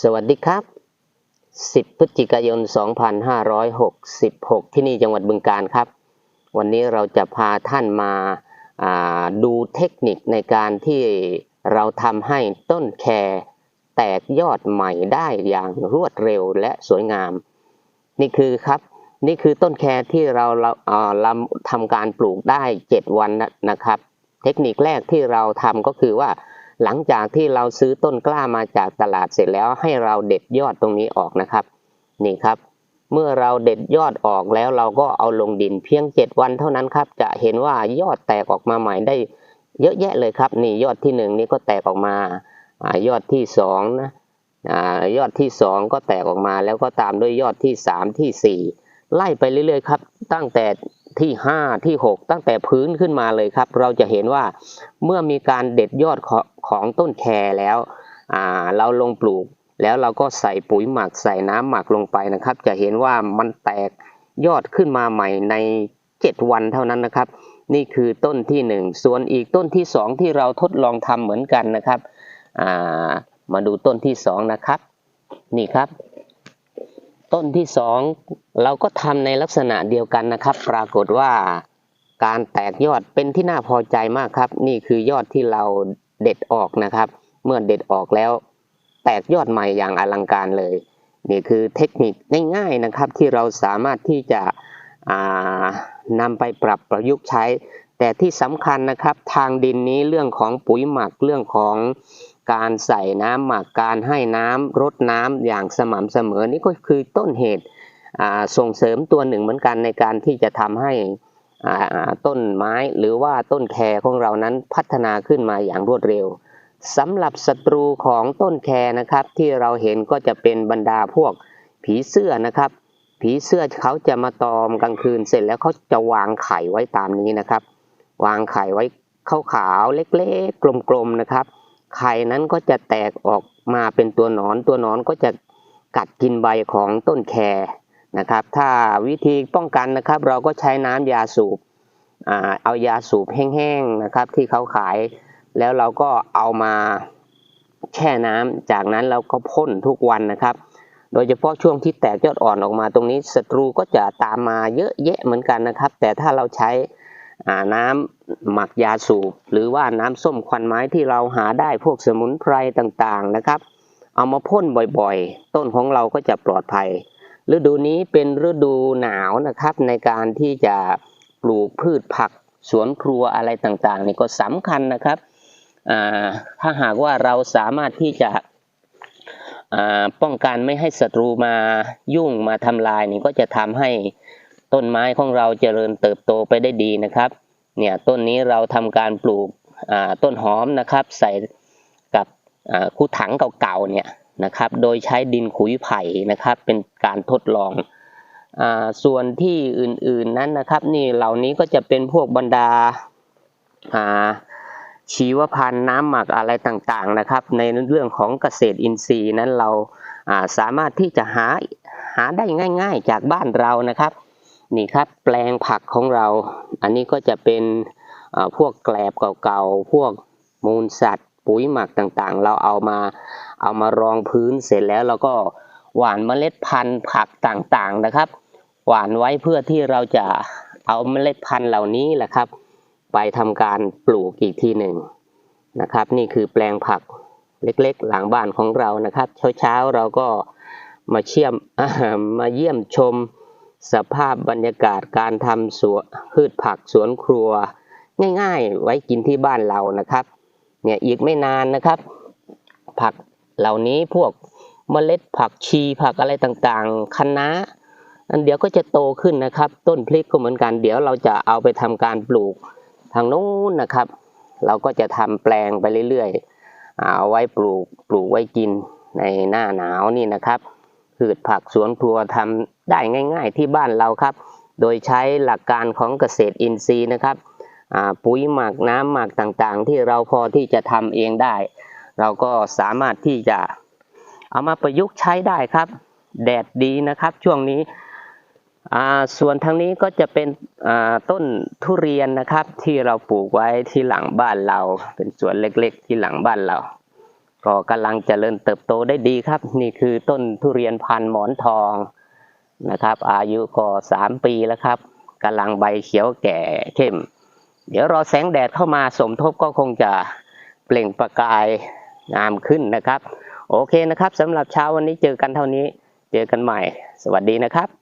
สวัสดีครับ 10 พฤศจิกายน 2566 ที่นี่จังหวัดบึงการครับ วันนี้เราจะพาท่านมาาดูเทคนิคในการที่เราทำให้ต้นแครแตกยอดใหม่ได้อย่างรวดเร็วและสวยงาม นี่คือครับ นี่คือต้นแครที่เราเราอ่าเราทำการปลูกได้ 7 วันนะครับ เทคนิคแรกที่เราทำก็คือว่า หลังจากที่เราซื้อต้นกล้ามาจากตลาดเสร็จแล้วให้เราเด็ดยอดตรงนี้ออกนะครับ นี่ครับ เมื่อเราเด็ดยอดออกแล้วเราก็เอาลงดินเพียง 7 วันเท่านั้นครับ จะเห็นว่ายอดแตกออกมาใหม่ได้เยอะแยะเลยครับ นี่ยอดที่หนึ่งนี่ก็แตกออกมาอยอดที่สองนะอยอดที่สองก็แตกออกมาแล้วก็ตามด้วยยอดที่สามที่สี่ไล่ไปเรื่อยๆครับ ตั้งแต่ ที่ห้าที่หกตั้งแต่พื้นขึ้นมาเลยครับ เราจะเห็นว่าเมื่อมีการเด็ดยอดของของต้นแครแล้วเราลงปลูกแล้วเราก็ใส่ปุ๋ยหมักใส่น้ำหมักลงไปนะครับ จะเห็นว่ามันแตกยอดขึ้นมาใหม่ใน 7 วันเท่านั้นนะครับ นี่คือต้นที่ 1 ส่วนอีกต้นที่ 2 ที่เราทดลองทำเหมือนกันนะครับามาดูต้นที่ 2 นะครับ นี่ครับ ต้นที่2เราก็ทำในลักษณะเดียวกันนะครับ ปรากฏว่าการแตกยอดเป็นที่น่าพอใจมากครับ นี่คือยอดที่เราเด็ดออกนะครับ เมื่อเด็ดออกแล้ว แตกยอดใหม่อย่างอลังการเลย นี่คือเทคนิคง่ายๆนะครับ ที่เราสามารถที่จะอ่านำไปปรับประยุกต์ใช้ แต่ที่สำคัญนะครับ ทางดินนี้เรื่องของปุ๋ยหมักเรื่องของ การใส่น้ำหมักการให้น้ำรดน้ำอย่างสม่ำเสมอนี่ก็คือต้นเหตุส่งเสริมตัวหนึ่งเหมือนกันในการที่จะทำให้ต้นไม้หรือว่าต้นแครของเรานั้นพัฒนาขึ้นมาอย่างรวดเร็วสำหรับศัตรูของต้นแครนะครับที่เราเห็นก็จะเป็นบรรดาพวกผีเสื้อนะครับ ผีเสื้อเขาจะมาตอมกลางคืนเสร็จแล้วเขาจะวางไข่ไว้ตามนี้นะครับ วางไข่ไว้ขาวๆเล็กๆกลมๆนะครับ ไข่นั้นก็จะแตกออกมาเป็นตัวหนอน ตัวหนอนก็จะกัดกินใบของต้นแครนะครับ ถ้าวิธีป้องกันนะครับ เราก็ใช้น้ำยาสูบเอายาสูบแห้งๆนะครับ ที่เขาขาย แล้วเราก็เอามาแช่น้ำจากนั้นเราก็พ่นทุกวันนะครับ โดยเฉพาะช่วงที่แตกยอดอ่อนออกมาตรงนี้ศัตรูก็จะตามมาเยอะแยะเหมือนกันนะครับ แต่ถ้าเราใช้ น้ำหมักยาสูบ หรือว่าน้ำส้มควันไม้ที่เราหาได้พวกสมุนไพรต่างๆนะครับ เอามาพ่นบ่อยๆ ต้นของเราก็จะปลอดภัย ฤดูนี้เป็นฤดูหนาวนะครับในการที่จะปลูกพืชผักสวนครัวอะไรต่างๆนี่ก็สำคัญนะครับ ถ้าหากว่าเราสามารถที่จะป้องกันไม่ให้ศัตรูมายุ่งมาทำลายนี่ก็จะทำให้ ต้นไม้ของเราเจริญเติบโตไปได้ดีนะครับ เนี่ยต้นนี้เราทำการปลูกต้นหอมนะครับ ใส่กับคู่ถังเก่าๆเนี่ยนะครับ โดยใช้ดินขุยไผ่นะครับ เป็นการทดลองอส่วนที่อื่นๆนั้นนะครับ นี่เหล่านี้ก็จะเป็นพวกบรรดาชีวพันธุ์น้ำหมักอะไรต่างๆนะครับ ในเรื่องของเกษตรอินทรีย์นั้นเราาสามารถที่จะหาหาได้ง่าย ๆ จากบ้านเรานะครับ นี่ครับแปลงผักของเรา อันนี้ก็จะเป็นพวกแกลบเก่าๆ พวกมูลสัตว์ ปุ๋ยหมักต่างๆ เราเอามาเอามารองพื้นเสร็จแล้วเราก็หว่านเมล็ดพันธุ์ผักต่างๆนะครับ หว่านไว้เพื่อที่เราจะเอาเมล็ดพันธุ์เหล่านี้แหละครับ ไปทำการปลูกอีกทีหนึ่งนะครับ นี่คือแปลงผักเล็กๆ หลังบ้านของเรานะครับ เช้าๆเราก็มาเชี่ยมมาเยี่ยมชม สภาพบรรยากาศการทำสวนพืชผักสวนครัว ง่ายๆ ไว้กินที่บ้านเรานะครับ เนี่ยอีกไม่นานนะครับ ผักเหล่านี้พวกเมล็ดผักชีผักอะไรต่างๆคะน้าอันเดี๋ยวก็จะโตขึ้นนะครับ ต้นพริกก็เหมือนกัน เดี๋ยวเราจะเอาไปทำการปลูกทางโน้นนะครับ เราก็จะทำแปลงไปเรื่อยๆ เอาไว้ปลูกปลูกไว้กินในหน้าหนาวนี่นะครับ พืชผักสวนครัวทำได้ง่าย ๆ ที่บ้านเราครับ โดยใช้หลักการของเกษตรอินทรีย์นะครับปุ๋ยหมักน้ำหมักต่างๆ ที่เราพอที่จะทำเองได้ เราก็สามารถที่จะเอามาประยุกต์ใช้ได้ครับ แดดดีนะครับ ช่วงนี้ส่วนทางนี้ก็จะเป็นต้นทุเรียนนะครับ ที่เราปลูกไว้ที่หลังบ้านเรา เป็นสวนเล็กๆ ที่หลังบ้านเรา ก็กำลังเจริญเติบโตได้ดีครับ นี่คือต้นทุเรียนพันหมอนทองนะครับ อายุก็สามปีแล้วครับกำลังใบเขียวแก่เข้ม เดี๋ยวรอแสงแดดเข้ามาสมทบก็คงจะเปล่งประกายงามขึ้นนะครับ โอเคนะครับสำหรับเช้าวันนี้เจอกันเท่านี้ เจอกันใหม่ สวัสดีนะครับ